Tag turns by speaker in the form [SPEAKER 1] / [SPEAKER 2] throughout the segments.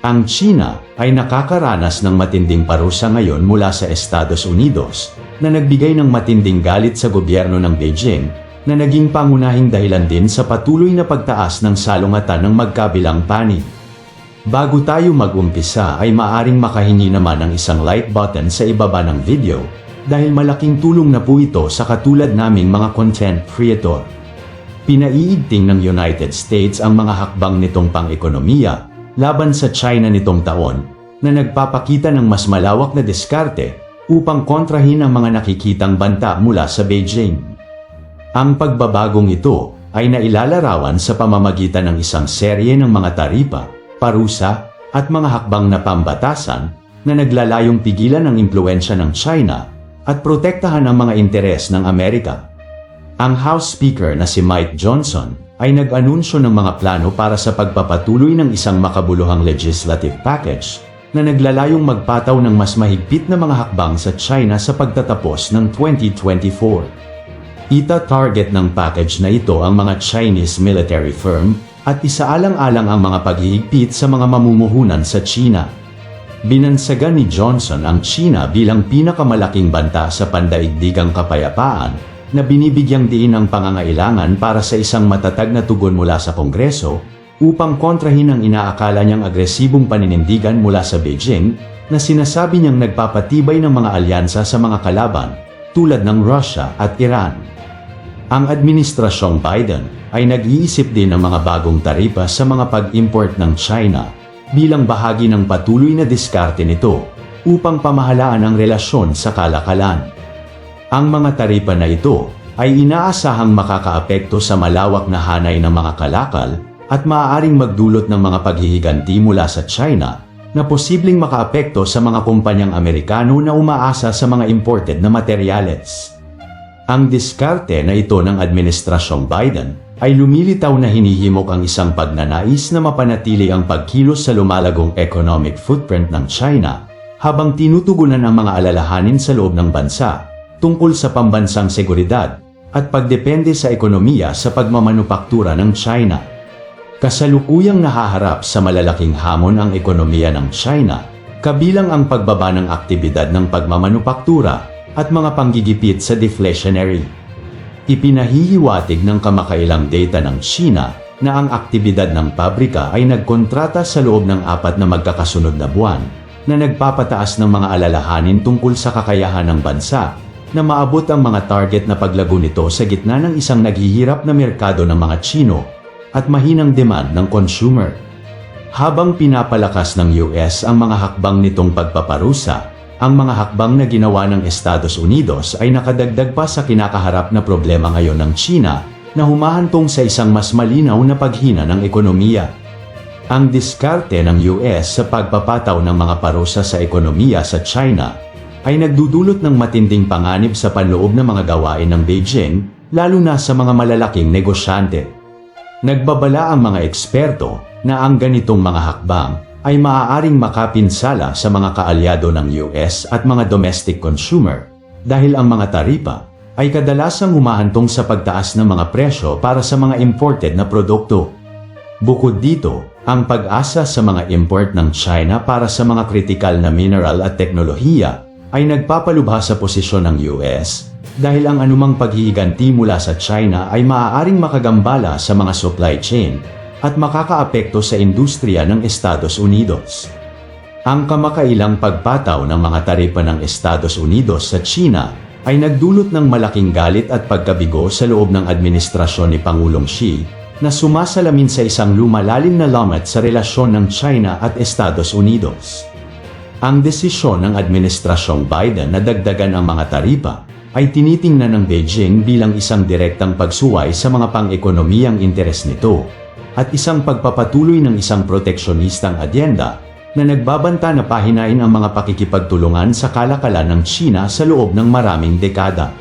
[SPEAKER 1] Ang China ay nakakaranas ng matinding parusa ngayon mula sa Estados Unidos na nagbigay ng matinding galit sa gobyerno ng Beijing na naging pangunahing dahilan din sa patuloy na pagtaas ng salungatan ng magkabilang panig. Bago tayo mag-umpisa ay maaring makahingi naman ng isang like button sa ibaba ng video dahil malaking tulong na po ito sa katulad naming mga content creator. Pinaiigting ng United States ang mga hakbang nitong pang-ekonomiya laban sa China nitong taon na nagpapakita ng mas malawak na diskarte upang kontrahin ang mga nakikitang banta mula sa Beijing. Ang pagbabagong ito ay nailalarawan sa pamamagitan ng isang serye ng mga taripa, parusa, at mga hakbang na pambatasan na naglalayong pigilan ang impluensya ng China at protektahan ang mga interes ng Amerika. Ang House Speaker na si Mike Johnson ay nag-anunsyo ng mga plano para sa pagpapatuloy ng isang makabuluhang legislative package na naglalayong magpataw ng mas mahigpit na mga hakbang sa China sa pagtatapos ng 2024. Ita-target ng package na ito ang mga Chinese military firm at isaalang-alang ang mga paghihigpit sa mga mamumuhunan sa China. Binansagan ni Johnson ang China bilang pinakamalaking banta sa pandaigdigang kapayapaan na binibigyang diin ang pangangailangan para sa isang matatag na tugon mula sa Kongreso upang kontrahin ang inaakala niyang agresibong paninindigan mula sa Beijing na sinasabi niyang nagpapatibay ng mga alyansa sa mga kalaban tulad ng Russia at Iran. Ang administrasyong Biden ay nag-iisip din ng mga bagong taripa sa mga pag-import ng China bilang bahagi ng patuloy na diskarte nito upang pamahalaan ang relasyon sa kalakalan. Ang mga taripa na ito ay inaasahang makakaapekto sa malawak na hanay ng mga kalakal at maaaring magdulot ng mga paghihiganti mula sa China na posibleng makaapekto sa mga kumpanyang Amerikano na umaasa sa mga imported na materyales. Ang diskarte na ito ng Administrasyong Biden ay lumilitaw na hinihimok ang isang pagnanais na mapanatili ang pagkilos sa lumalagong economic footprint ng China habang tinutugunan ang mga alalahanin sa loob ng bansa tungkol sa pambansang seguridad at pagdepende sa ekonomiya sa pagmamanupaktura ng China. Kasalukuyang nahaharap sa malalaking hamon ang ekonomiya ng China, kabilang ang pagbaba ng aktibidad ng pagmamanupaktura at mga panggigipit sa deflationary. Ipinahihiwatig ng kamakailang data ng China na ang aktibidad ng pabrika ay nagkontrata sa loob ng apat na magkakasunod na buwan na nagpapataas ng mga alalahanin tungkol sa kakayahan ng bansa na maabot ang mga target na paglago nito sa gitna ng isang naghihirap na merkado ng mga Chino at mahinang demand ng consumer. Habang pinapalakas ng US ang mga hakbang nitong pagpaparusa, ang mga hakbang na ginawa ng Estados Unidos ay nakadagdag pa sa kinakaharap na problema ngayon ng China na humahantong sa isang mas malinaw na paghina ng ekonomiya. Ang diskarte ng US sa pagpapataw ng mga parusa sa ekonomiya sa China ay nagdudulot ng matinding panganib sa panloob ng mga gawain ng Beijing, lalo na sa mga malalaking negosyante. Nagbabala ang mga eksperto na ang ganitong mga hakbang ay maaaring makapinsala sa mga kaalyado ng US at mga domestic consumer dahil ang mga taripa ay kadalasang humahantong sa pagtaas ng mga presyo para sa mga imported na produkto. Bukod dito, ang pag-asa sa mga import ng China para sa mga kritikal na mineral at teknolohiya ay nagpapalubha sa posisyon ng US dahil ang anumang paghihiganti mula sa China ay maaaring makagambala sa mga supply chain at makakaapekto sa industriya ng Estados Unidos. Ang kamakailang pagpataw ng mga taripa ng Estados Unidos sa China ay nagdulot ng malaking galit at pagkabigo sa loob ng administrasyon ni Pangulong Xi na sumasalamin sa isang lumalalim na lamat sa relasyon ng China at Estados Unidos. Ang desisyon ng Administrasyong Biden na dagdagan ang mga taripa ay tinitingnan ng Beijing bilang isang direktang pagsuway sa mga pang-ekonomiyang interes nito at isang pagpapatuloy ng isang proteksyonistang adyenda na nagbabanta na pahinain ang mga pakikipagtulungan sa kalakalan ng China sa loob ng maraming dekada.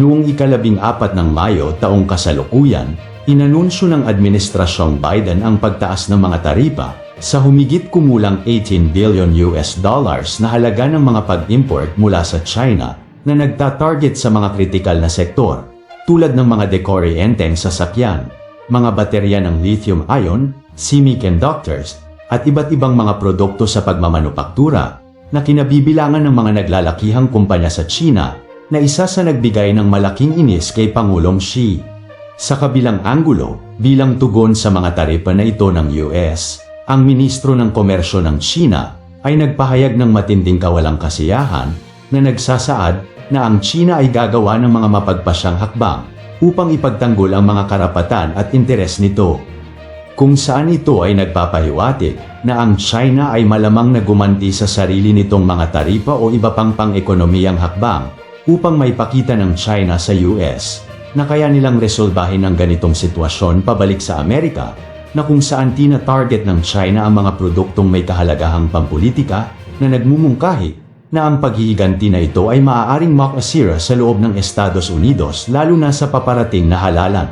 [SPEAKER 1] Noong ikalabing apat ng Mayo taong kasalukuyan, inanunsyo ng Administrasyong Biden ang pagtaas ng mga taripa sa humigit kumulang 18 billion US dollars na halaga ng mga pag-import mula sa China na nagta-target sa mga kritikal na sektor tulad ng mga dekoryenteng sasakyan, mga baterya ng lithium-ion, semiconductors, at iba't ibang mga produkto sa pagmamanupaktura na kinabibilangan ng mga naglalakihang kumpanya sa China na isa sa nagbigay ng malaking inis kay Pangulong Xi. Sa kabilang anggulo, bilang tugon sa mga taripa na ito ng US, ang Ministro ng Komersyo ng China ay nagpahayag ng matinding kawalang kasiyahan na nagsasaad na ang China ay gagawa ng mga mapagpasyang hakbang upang ipagtanggol ang mga karapatan at interes nito. Kung saan ito ay nagpapahiwatig na ang China ay malamang na gumanti sa sarili nitong mga taripa o iba pang pang-ekonomiyang hakbang upang maipakita ng China sa US na kaya nilang resolbahin ang ganitong sitwasyon pabalik sa Amerika na kung saan tina-target ng China ang mga produktong may kahalagahang pampolitika na nagmumungkahi na ang paghihiganti na ito ay maaaring makasira sa loob ng Estados Unidos lalo na sa paparating na halalan.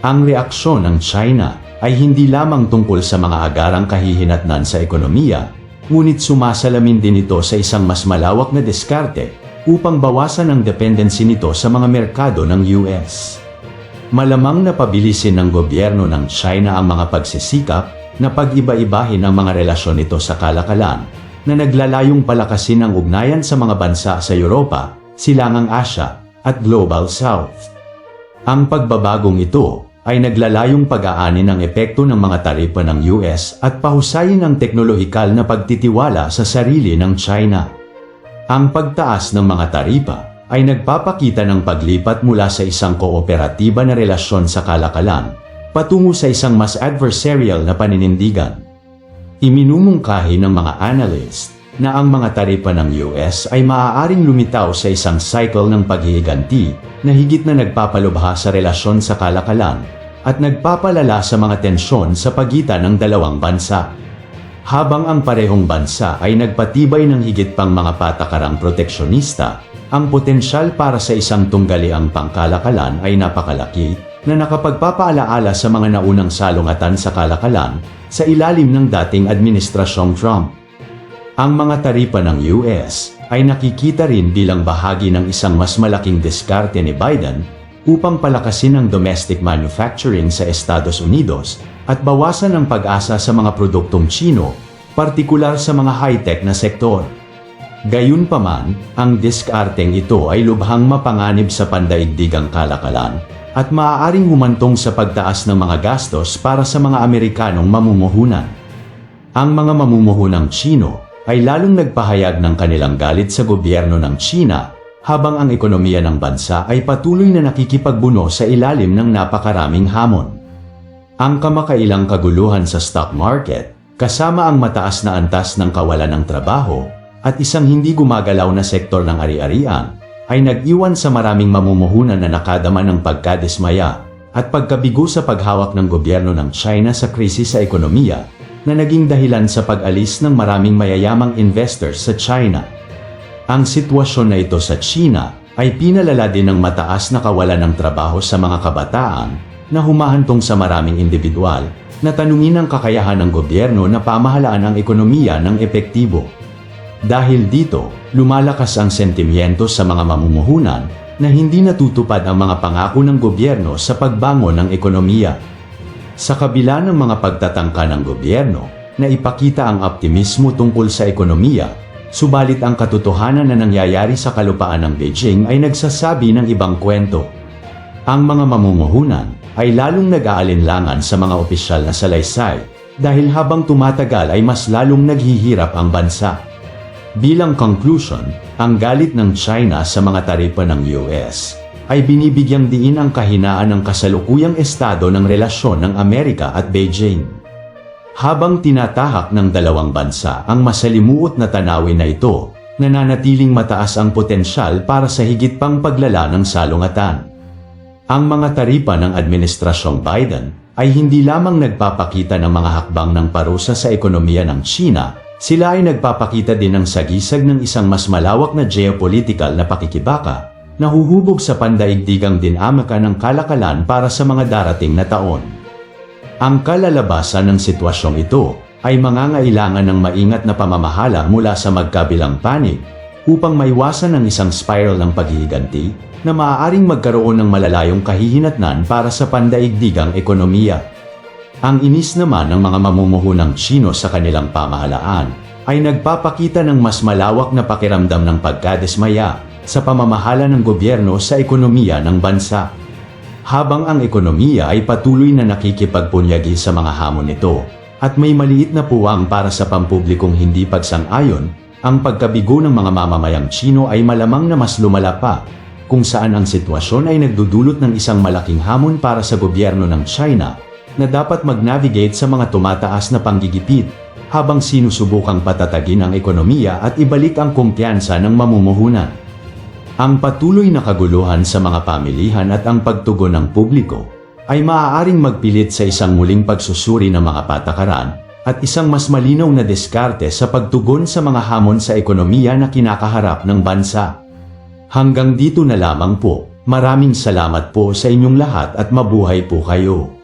[SPEAKER 1] Ang reaksyon ng China ay hindi lamang tungkol sa mga agarang kahihinatnan sa ekonomiya, ngunit sumasalamin din ito sa isang mas malawak na diskarte upang bawasan ang dependency nito sa mga merkado ng US. Malamang na pabilisin ng gobyerno ng China ang mga pagsisikap na pag-iba-ibahin ang mga relasyon nito sa kalakalan na naglalayong palakasin ang ugnayan sa mga bansa sa Europa, Silangang Asya at Global South. Ang pagbabagong ito ay naglalayong pag-aani ng epekto ng mga taripa ng US at pahusayin ang teknolohikal na pagtitiwala sa sarili ng China. Ang pagtaas ng mga taripa ay nagpapakita ng paglipat mula sa isang kooperatiba na relasyon sa kalakalan patungo sa isang mas adversarial na paninindigan. Iminumungkahi ng mga analyst na ang mga taripa ng US ay maaaring lumitaw sa isang cycle ng paghihiganti na higit na nagpapalubha sa relasyon sa kalakalan at nagpapalala sa mga tensyon sa pagitan ng dalawang bansa. Habang ang parehong bansa ay nagpatibay ng higit pang mga patakarang proteksyonista, ang potensyal para sa isang tunggaliang pangkalakalan ay napakalaki na nakapagpapaalaala sa mga naunang salungatan sa kalakalan sa ilalim ng dating Administrasyong Trump. Ang mga taripa ng US ay nakikita rin bilang bahagi ng isang mas malaking diskarte ni Biden upang palakasin ang domestic manufacturing sa Estados Unidos at bawasan ang pag-asa sa mga produktong Chino, partikular sa mga high-tech na sektor. Gayunpaman, ang diskarteng ito ay lubhang mapanganib sa pandaigdigang kalakalan at maaaring humantong sa pagtaas ng mga gastos para sa mga Amerikanong mamumuhunan. Ang mga mamumuhunang Chino ay lalong nagpahayag ng kanilang galit sa gobyerno ng China habang ang ekonomiya ng bansa ay patuloy na nakikipagbuno sa ilalim ng napakaraming hamon. Ang kamakailang kaguluhan sa stock market, kasama ang mataas na antas ng kawalan ng trabaho, at isang hindi gumagalaw na sektor ng ari-arian, ay nag-iwan sa maraming mamumuhunan na nakadama ng pagkadismaya at pagkabigo sa paghawak ng gobyerno ng China sa krisis sa ekonomiya na naging dahilan sa pag-alis ng maraming mayayamang investors sa China. Ang sitwasyon na ito sa China ay pinalala din ng mataas na kawalan ng trabaho sa mga kabataan na humahantong sa maraming individual na tanungin ang kakayahan ng gobyerno na pamahalaan ang ekonomiya ng epektibo. Dahil dito, lumalakas ang sentimiento sa mga mamumuhunan na hindi natutupad ang mga pangako ng gobyerno sa pagbangon ng ekonomiya. Sa kabila ng mga pagtatangka ng gobyerno na ipakita ang optimismo tungkol sa ekonomiya, Subalit ang katotohanan na nangyayari sa kalupaan ng Beijing ay nagsasabi ng ibang kwento. Ang mga mamumuhunan ay lalong nag-aalinlangan sa mga opisyal na salaysay dahil habang tumatagal ay mas lalong naghihirap ang bansa. Bilang conclusion, ang galit ng China sa mga taripa ng US ay binibigyang diin ang kahinaan ng kasalukuyang estado ng relasyon ng Amerika at Beijing. Habang tinatahak ng dalawang bansa ang masalimuot na tanawin na ito, nananatiling mataas ang potensyal para sa higit pang paglala ng salungatan. Ang mga taripa ng Administrasyong Biden ay hindi lamang nagpapakita ng mga hakbang ng parusa sa ekonomiya ng China, sila ay nagpapakita din ng sagisag ng isang mas malawak na geopolitical na pakikibaka na huhubog sa pandaigdigang dinamika ng kalakalan para sa mga darating na taon. Ang kalalabasan ng sitwasyong ito ay mangangailangan ng maingat na pamamahala mula sa magkabilang panig upang maiwasan ang isang spiral ng paghihiganti na maaaring magkaroon ng malalayong kahihinatnan para sa pandaigdigang ekonomiya. Ang inis naman ng mga mamumuhunang Chino sa kanilang pamahalaan ay nagpapakita ng mas malawak na pakiramdam ng pagkadismaya sa pamamahala ng gobyerno sa ekonomiya ng bansa. Habang ang ekonomiya ay patuloy na nakikipagpunyagi sa mga hamon nito at may maliit na puwang para sa pampublikong hindi pagsang-ayon, ang pagkabigo ng mga mamamayang Chino ay malamang na mas lumala pa kung saan ang sitwasyon ay nagdudulot ng isang malaking hamon para sa gobyerno ng China na dapat mag-navigate sa mga tumataas na panggigipit habang sinusubukang patatagin ang ekonomiya at ibalik ang kumpiyansa ng mamumuhunan. Ang patuloy na kaguluhan sa mga pamilihan at ang pagtugon ng publiko ay maaaring magpilit sa isang muling pagsusuri ng mga patakaran at isang mas malinaw na diskarte sa pagtugon sa mga hamon sa ekonomiya na kinakaharap ng bansa. Hanggang dito na lamang po. Maraming salamat po sa inyong lahat at mabuhay po kayo.